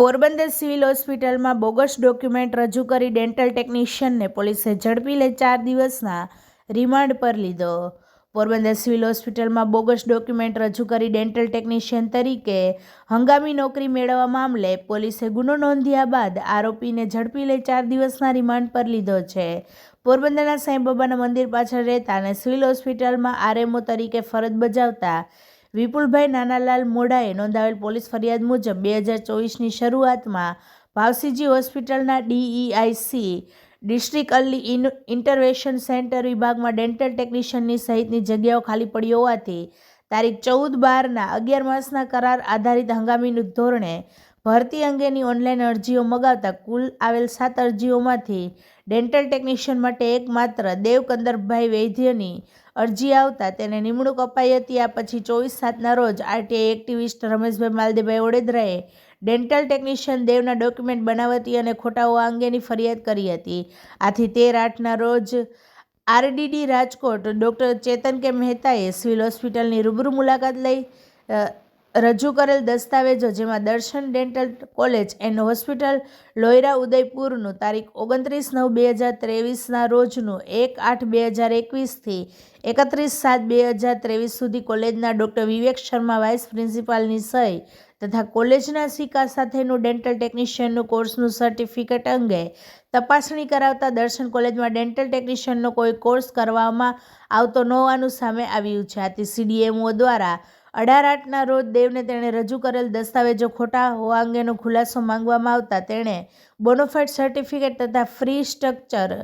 Porbandar civil હોસ્પિટલમાં bogus document રજૂ કરી ડેન્ટલ ટેકનિશિયનને પોલીસે ઝડપી લઈ ચાર દિવસના રિમાન્ડ પર લીધો. પોરબંદર સિવિલ હોસ્પિટલમાં બોગસ ડોક્યુમેન્ટ રજૂ કરી ડેન્ટલ ટેકનિશિયન તરીકે હંગામી નોકરી મેળવવા મામલે પોલીસે ગુનો નોંધ્યા બાદ આરોપીને ઝડપી લઈ ચાર દિવસના રિમાન્ડ પર લીધો છે. પોરબંદરના સાંઈબાબાના મંદિર પાછળ રહેતા અને સિવિલ હોસ્પિટલમાં આરએમઓ તરીકે ફરજ બજાવતા વિપુલભાઈ નાનાલાલ મોડાએ નોંધાવેલ પોલીસ ફરિયાદ મુજબ બે હજાર ચોવીસની શરૂઆતમાં ભાવસીજી હોસ્પિટલના DEIC district early intervention centre વિભાગમાં ડેન્ટલ ટેકનિશિયનની સહિતની જગ્યાઓ ખાલી પડી હોવાથી તારીખ ચૌદ બારના અગિયાર માસના કરાર આધારિત હંગામી ધોરણે ભરતી અંગેની ઓનલાઈન અરજીઓ મગાવતા કુલ આવેલ સાત અરજીઓમાંથી ડેન્ટલ ટેકનિશિયન માટે એકમાત્ર દેવકંદરભાઈ વૈદ્યની અરજી આવતા તેને નિમણૂક અપાઈ હતી. આ પછી ચોવીસ સાતના રોજ આરટીઆઈ એક્ટિવિસ્ટ રમેશભાઈ માલદેભાઈ ઓડેદરાએ ડેન્ટલ ટેકનિશિયન દેવના ડોક્યુમેન્ટ બનાવતી અને ખોટાઓ અંગેની ફરિયાદ કરી હતી. આથી તેર આઠના રોજ આરડીડી રાજકોટ ડૉક્ટર ચેતન કે મહેતાએ સિવિલ હોસ્પિટલની રૂબરૂ મુલાકાત લઈ રજૂ કરેલ દસ્તાવેજો, જેમાં Darshan dental college and hospital Loyara ઉદયપુરનું તારીખ ઓગણત્રીસ નવ બે હજાર ત્રેવીસના રોજનું એક આઠ બે હજાર એકવીસથી એકત્રીસ સાત બે હજાર ત્રેવીસ સુધી કોલેજના ડૉક્ટર વિવેક શર્મા, વાઇસ પ્રિન્સિપાલની સહી તથા કોલેજના સિક્કા સાથેનું ડેન્ટલ ટેકનિશિયનનું કોર્સનું સર્ટિફિકેટ અંગે તપાસણી કરાવતા દર્શન કોલેજમાં ડેન્ટલ ટેકનિશિયનનો કોઈ કોર્સ કરવામાં આવતો ન હોવાનું સામે આવ્યું છે. આથી સીડીએમઓ દ્વારા અઢાર આઠના રોજ દેવને તેણે રજૂ કરેલ દસ્તાવેજો ખોટા હોવા અંગેનો ખુલાસો માંગવામાં આવતા તેણે બોનોફાઇડ સર્ટિફિકેટ તથા ફ્રી સ્ટ્રક્ચર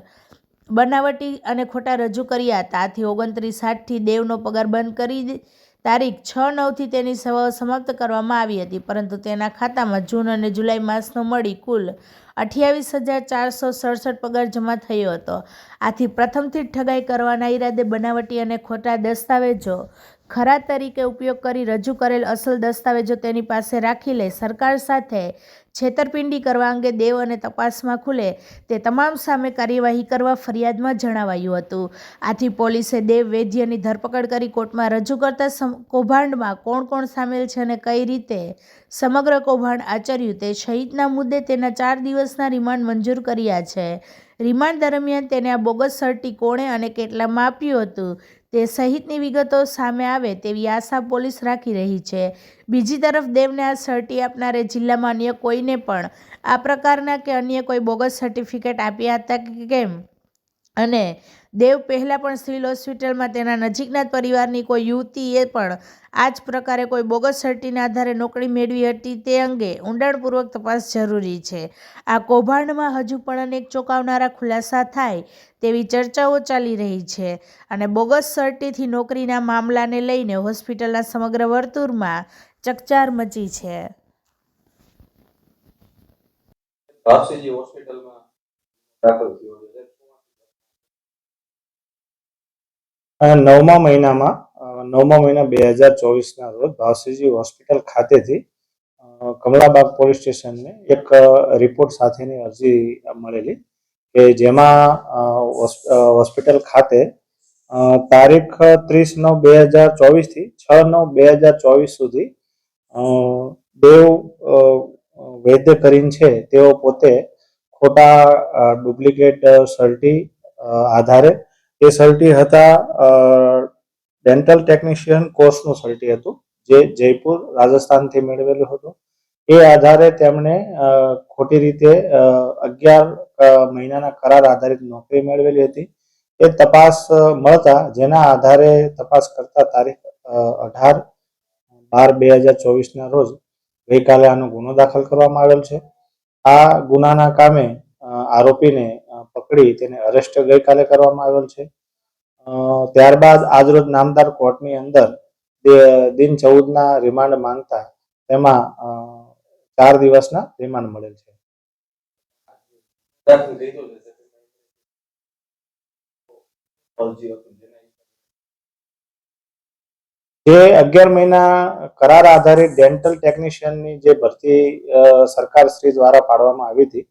બનાવટી અને ખોટા રજૂ કર્યા હતા. આથી ઓગણત્રીસ આઠથી દેવનો પગાર બંધ કરી તારીખ છ નવથી તેની સેવાઓ સમાપ્ત કરવામાં આવી હતી, પરંતુ તેના ખાતામાં જૂન અને જુલાઈ માસનો મળી કુલ અઠ્યાવીસ હજાર ચારસો સડસઠ પગાર જમા થયો હતો. આથી પ્રથમથી જ ઠગાઈ કરવાના ઈરાદે બનાવટી અને ખોટા દસ્તાવેજો ખરા તરીકે ઉપયોગ કરી રજૂ કરેલ અસલ દસ્તાવેજો તેની પાસે રાખી લે સરકાર સાથે છેતરપિંડી કરવા અંગે દેવ અને તપાસમાં ખુલે તે તમામ સામે કાર્યવાહી કરવા ફરિયાદમાં જણાવાયું હતું. આથી પોલીસે દેવ વૈદ્યની ધરપકડ કરી કોર્ટમાં રજૂ કરતા કૌભાંડમાં કોણ કોણ સામેલ છે અને કઈ રીતે સમગ્ર કૌભાંડ આચર્યું તે સહિતના મુદ્દે તેના ચાર દિવસના રિમાન્ડ મંજૂર કર્યા છે. રિમાન્ડ દરમિયાન તેને આ બોગસ સર્ટી કોણે અને કેટલામાં આપ્યું હતું તે સહિતની વિગતો સામે આવે તેવી આશા પોલીસ રાખી રહી છે. બીજી તરફ દેવને આ સર્ટી આપનારે જિલ્લામાં અન્ય કોઈને પણ આ પ્રકારના કે અન્ય કોઈ બોગસ સર્ટિફિકેટ આપ્યા હતા કે કેમ? અને દેવ પહેલાં પણ સિવિલ હોસ્પિટલમાં તેના નજીકના પરિવારની કોઈ યુવતીએ પણ આ જ પ્રકારે કોઈ બોગસ સર્ટીના આધારે નોકરી મેળવી હતી તે અંગે ઊંડાણપૂર્વક તપાસ જરૂરી છે. આ કૌભાંડમાં હજુ પણ અનેક ચોંકાવનારા ખુલાસા થાય તેવી ચર્ચાઓ ચાલી રહી છે અને બોગસ સર્ટીથી નોકરીના મામલાને લઈને હોસ્પિટલના સમગ્ર વર્તુળમાં ચકચાર મચી છે. હોસ્પિટલમાં છે અ, નવમા મહિનામાં નવમા મહિના બે હજાર ચોવીસના રોજ ભાવસીજી હોસ્પિટલ ખાતેથી કમળાબાગ પોલીસ સ્ટેશનને એક રિપોર્ટ સાથેની અરજી મળેલી કે જેમાં હોસ્પિટલ ખાતે તારીખ ત્રીસ નવ બે હજાર ચોવીસથી છ નવ બે હજાર ચોવીસ સુધી દેવ વૈદ્ય કરીને છે, તેઓ પોતે ખોટા ડુપ્લિકેટ સર્ટી આધારે એ સર્ટી હતા ડેન્ટલ ટેકનિશિયન કોર્સનું સર્ટી હતું, જે જયપુર, રાજસ્થાનથી મેળવેલું હતું. એ આધારે તેમણે ખોટી રીતે અગિયાર મહિનાના કરાર આધારિત નોકરી મેળવેલી હતી. એ તપાસ મળતા જેના આધારે તપાસ કરતા તારીખ અઢાર બાર બે હજાર ચોવીસના રોજ ગઈકાલે આનો ગુનો દાખલ કરવામાં આવેલ છે. આ ગુનાના કામે આરોપીને પકડી તેને અરેસ્ટ ગઈકાલે કરવામાં આવેલ છે. ત્યારબાદ આજરોજ નામદાર કોર્ટની અંદર દિન ચૌદના રિમાન્ડ માંગતા તેમાં ચાર દિવસના રિમાન્ડ મળેલ છે. જે અગિયાર મહિના કરાર આધારિત ડેન્ટલ ટેકનિશિયનની જે ભરતી સરકાર શ્રી દ્વારા પાડવામાં આવી હતી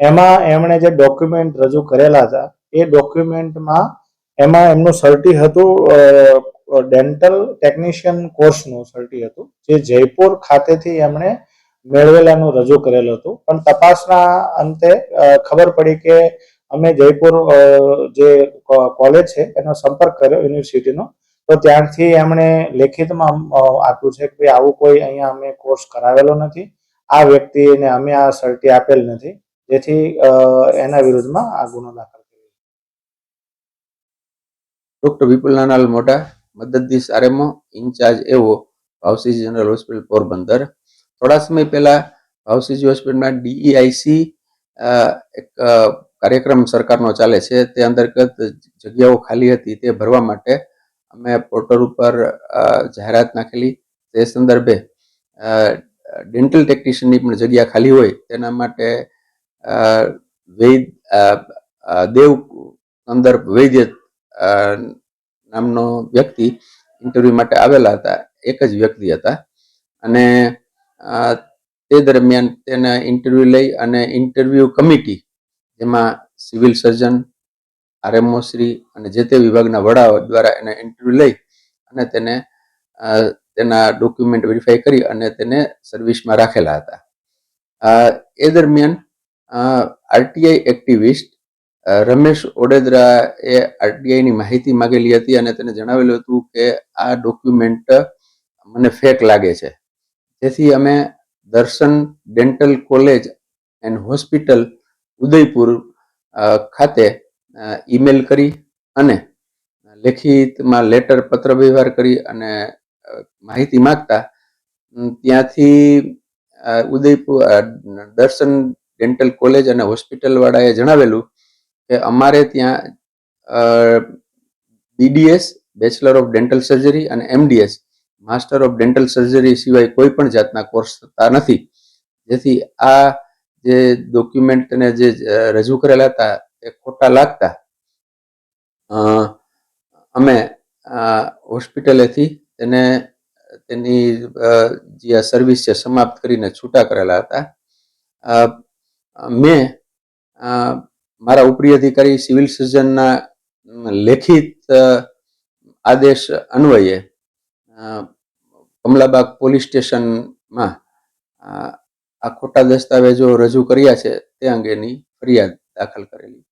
એમાં એમણે જે ડોક્યુમેન્ટ રજૂ કરેલા હતા, એ ડોક્યુમેન્ટમાં એમાં એમનું સર્ટી હતું ડેન્ટલ ટેકનિશિયન કોર્સનું સર્ટી હતું, જે જયપુર ખાતેથી એમણે મેળવેલાનું રજૂ કરેલું હતું. પણ તપાસના અંતે ખબર પડી કે અમે જયપુર જે કોલેજ છે, એનો સંપર્ક કર્યો યુનિવર્સિટીનો તો ત્યારથી એમણે લેખિતમાં આપ્યું છે કે આવું કોઈ અહીંયા અમે કોર્સ કરાવેલો નથી. આ વ્યક્તિને અમે આ સર્ટી આપેલ નથી. જેથી એના વિરુદ્ધમાં આ ગુનો દાખલ કર્યો ડોક્ટર વિપુલ નાનાલ મોટા મદદનીશ આરએમઓ, ઇન્ચાર્જ એવો ભાવસીજી જનરલ હોસ્પિટલ પોરબંદર. થોડા સમય પહેલા ભાવસીજી હોસ્પિટલમાં ડીઈઆઈસી એક કાર્યક્રમ સરકારનો ચાલે છે. તે અંતર્ગત જગ્યાઓ ખાલી હતી તે ભરવા માટે અમે પોર્ટલ ઉપર જાહેરાત નાખેલી. તે સંદર્ભે ડેન્ટલ ટેકનિશિયનની પણ જગ્યા ખાલી હોય તેના માટે વૈદ દેવ સંદર્ભ વૈદ્ય નામનો વ્યક્તિ ઇન્ટરવ્યુ માટે આવેલા હતા. એક જ વ્યક્તિ હતા. અને તે દરમિયાન તેને ઇન્ટરવ્યૂ લઈ અને ઇન્ટરવ્યુ કમિટી જેમાં સિવિલ સર્જન આરએમઓ શ્રી અને જે તે વિભાગના વડાઓ દ્વારા એને ઇન્ટરવ્યૂ લઈ અને તેને તેના ડોક્યુમેન્ટ વેરીફાઈ કરી અને તેને સર્વિસમાં રાખેલા હતા. એ દરમિયાન આરટીઆઈ એક્ટિવિસ્ટ રમેશ ઓડેદરા એ આરટીઆઈની માહિતી માંગેલી હતી અને તેને જણાવેલું હતું કે આ ડોક્યુમેન્ટ મને ફેક લાગે છે. તેથી અમે Darshan dental college and hospital Udaipur ખાતે ઈમેલ કરી અને લેખિતમાં લેટર પત્ર વ્યવહાર કરી અને માહિતી માંગતા ત્યાંથી ઉદયપુર દર્શન ડેન્ટલ કોલેજ અને હોસ્પિટલ વાળાએ જણાવેલું કે અમારે ત્યાં BDS bachelor of dental surgery અને MDS master of dental surgery સિવાય કોઈ પણ જાતના કોર્સ થતા નથી. જેથી આ જે ડોક્યુમેન્ટ તેને જે રજૂ કરેલા હતા એ ખોટા લાગતા. અમે હોસ્પિટલેથી તેને, તેની જે સર્વિસ છે, સમાપ્ત કરીને છૂટા કરેલા હતા. મેં મારા ઉપરી અધિકારી સિવિલ સર્જનના લેખિત આદેશ અન્વયે કમલાબાગ પોલીસ સ્ટેશનમાં આ ખોટા દસ્તાવેજો રજૂ કર્યા છે તે અંગેની ફરિયાદ દાખલ કરેલી.